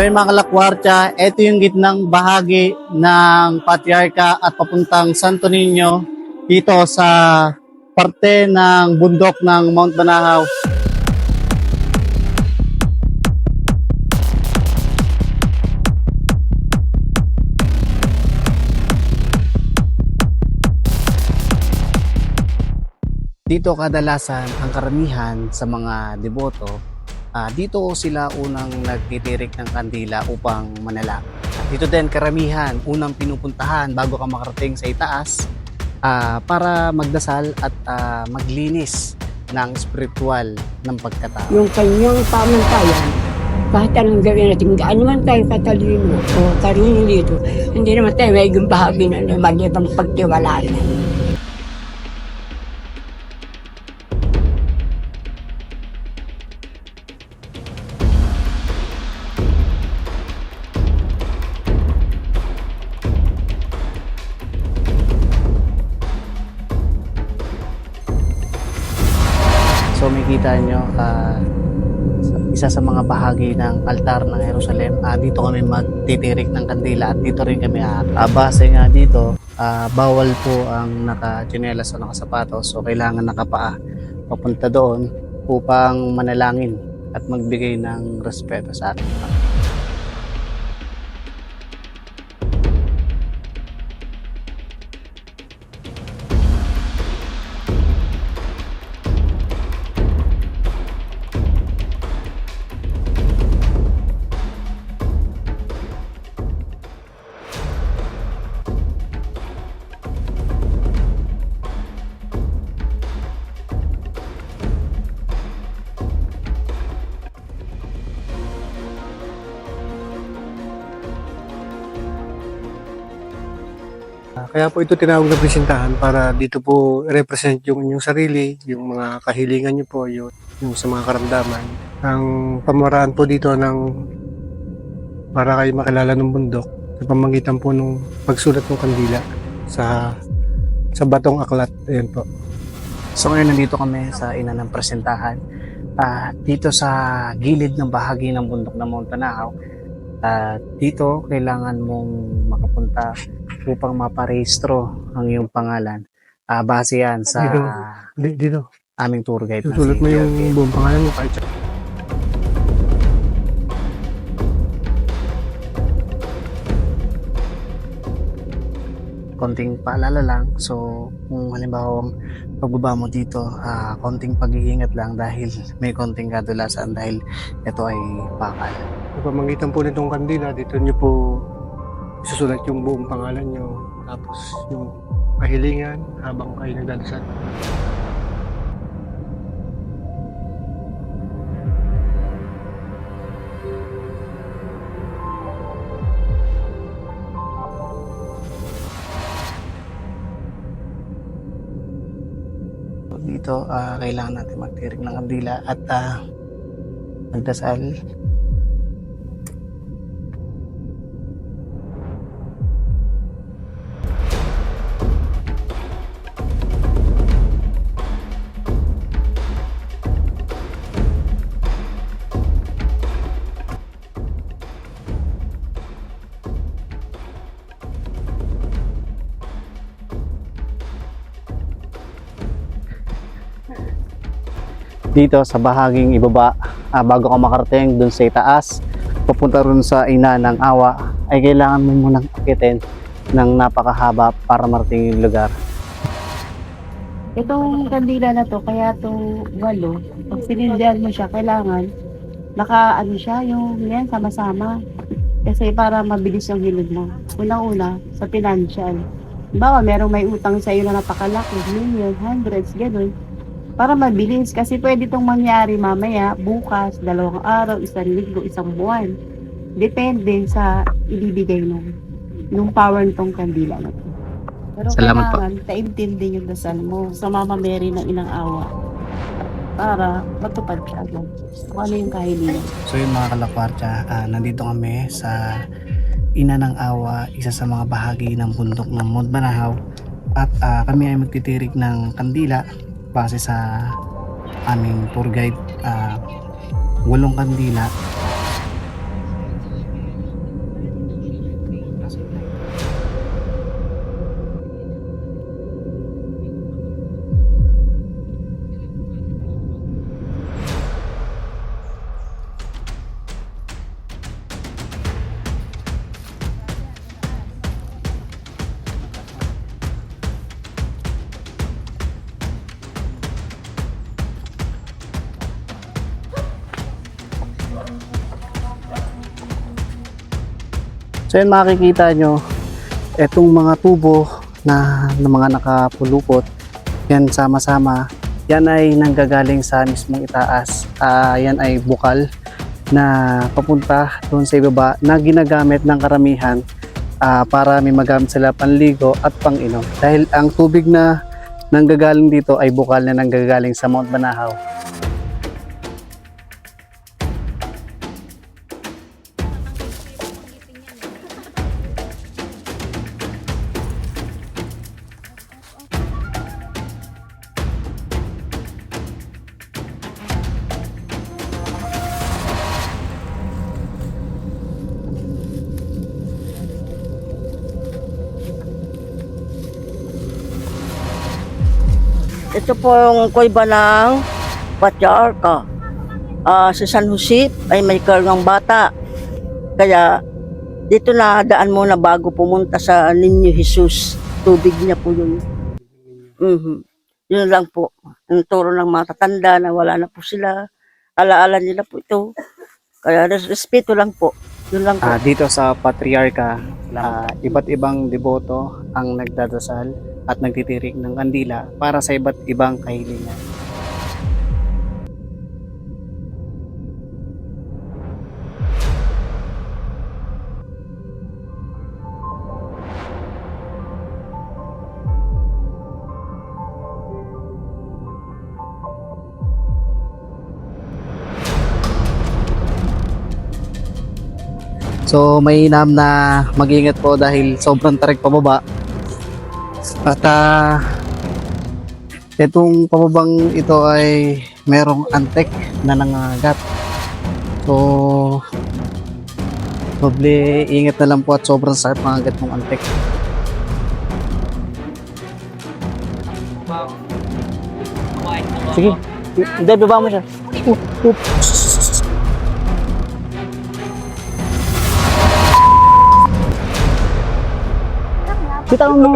So yung mga kalakwartya, ito yung gitnang bahagi ng Patriarca at papuntang Santo Niño dito sa parte ng bundok ng Mount Banahaw. Dito kadalasan ang karamihan sa mga deboto, ah, dito sila unang nagtitirik ng kandila upang manalangin. Dito din karamihan unang pinupuntahan bago ka makarating sa itaas ah, para magdasal at ah, maglinis ng spiritual ng pagkatao. yung kanyang pamantayan, kahit anong gawin natin, gaano man tayo katalino o karino dito, hindi naman tayo may bahagi na naman ibang pagtiwalaan. Makikita nyo, ah, isa sa mga bahagi ng altar ng Jerusalem, ah, dito kami magtitirik ng kandila at dito rin kami ah, ah, base nga dito, ah, bawal po ang naka-tsinelas o nakasapatos. So kailangan nakapaa. Papunta doon upang manalangin at magbigay ng respeto sa ating Kaya po ito tinawag na presentahan para dito po represent yung inyong sarili, yung mga kahilingan nyo po, yung, yung sa mga karamdaman. Ang pamaraan po dito ng para kayo makilala ng bundok sa pamagitan po ng pagsulat ng kandila sa sa batong aklat. Ayan po. So ngayon nandito kami sa ina ng presentahan. Ah, dito sa gilid ng bahagi ng bundok ng Mount Tanahaw. At dito kailangan mong makapunta upang maparehistro ang iyong pangalan. Ah, base yan sa Dito. Di- Dito. aming tour guide. Susulat mo yung Jervin. buong pangalan mo kahit konting paalala lang. So, kung halimbawa pagbaba mo dito, ah, konting pag-iingat lang dahil may konting kadulasan dahil ito ay bakal. pamagitan po nitong kandila, dito nyo po susulat yung buong pangalan nyo, tapos yung kahilingan habang kayo nagdadasal. Dito, ah, kailangan natin magtirik ng kandila at ah, magdasal. Dito sa bahaging ibaba ah, bago ka makarating dun sa itaas papunta rin sa ina ng awa ay kailangan mo munang akitin ng napakahaba para marating yung lugar Itong kandila na to, kaya to walo, pag sinindihan mo siya, kailangan naka ano siya, yung yan, sama-sama. Kasi para mabilis yung hilod mo. Unang-una, sa financial. Bawa, merong may utang sa iyo na napakalaki, million, hundreds, ganun. Para mabilis. Kasi pwede itong mangyari mamaya, bukas, dalawang araw, isang linggo, isang buwan. Depende sa ibibigay nung, nung power nitong kandila na to. Pero Salamat po. kailangan taimtim yung dasal mo sa Mama Mary ng Inang Awa para matupad siya agad. Kung ano yung kahilingan. So yung mga kalakwartya, ah, nandito kami sa Ina ng Awa, isa sa mga bahagi ng bundok ng Mount Banahaw. At ah, kami ay magtitirik ng kandila base sa aming tour guide. ah, walong kandila So yun makikita nyo, etong mga tubo na, na mga nakapulupot, yan sama-sama, yan ay nanggagaling sa mismong itaas. Ah, yan ay bukal na papunta doon sa ibaba na ginagamit ng karamihan ah, para may magamit sila panligo at panginom. Dahil ang tubig na nanggagaling dito ay bukal na nanggagaling sa Mount Banahaw. Ito po yung kuiba ng Patriarca. Ah, sa San Jose ay may kargang bata. Kaya dito na daan muna bago pumunta sa Ninyo Jesus. Tubig niya po yun. Mhm. Yun lang po. Ang turo ng mga tatanda na wala na po sila. Alaala nila po ito. Kaya res- respeto lang po. Yun lang po. Ah, dito sa Patriarca, ah, iba't ibang deboto ang nagdadasal at nagtitirik ng kandila para sa iba't ibang kahilingan. So may inam na mag-ingat po dahil sobrang tarik pababa. At ah, itong pababang ito ay merong antek na nangagat. So doble ingat na lang po at sobrang sakit mangagat ng antek. Sige, hindi, baba mo siya. Uh, uh. Kita mo.